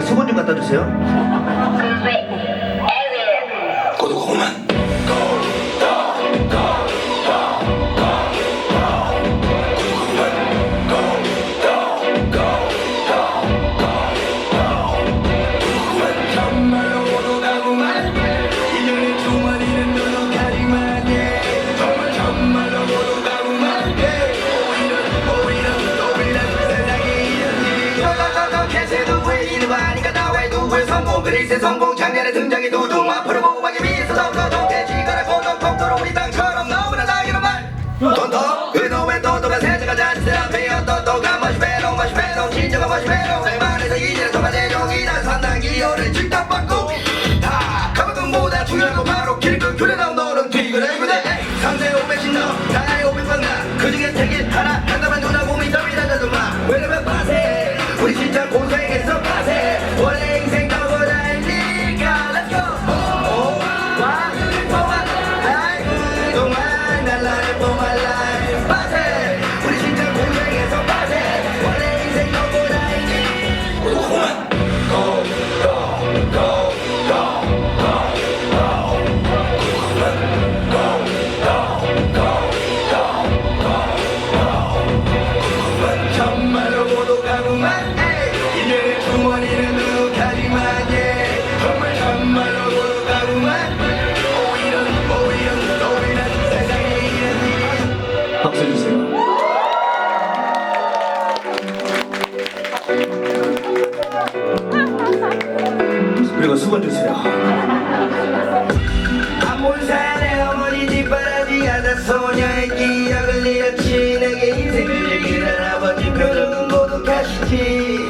수건 좀 갖다 주세요. 네. 누구의 성공 그리스의 성공 작년에 등장이 두둥 앞으로 미소도 너도 돼지거라 고독 통도로 우리 땅처럼 너무나 나이로 말. 돈더 그놈의 도도가 세자가 잔스 앞에 어떠도가 머시베로 머시베로 진정한 머시베로 내 말에서 이제는 정말 대종이다 상당 기호를 직답받고. 다 가방금보다 중요한 건 바로 길그 귤에 나온 너는 뒤그래. 그래 상대 오백신 너 나의 오백방 나그 중에 택일 하나 한다만 누나 몸이 더이라다도 마 왜냐면 빠세 우리 진짜 고생 그리고 수건 주세요. 아몬산의 어머니 뒷바라지 하다 소녀의 기 고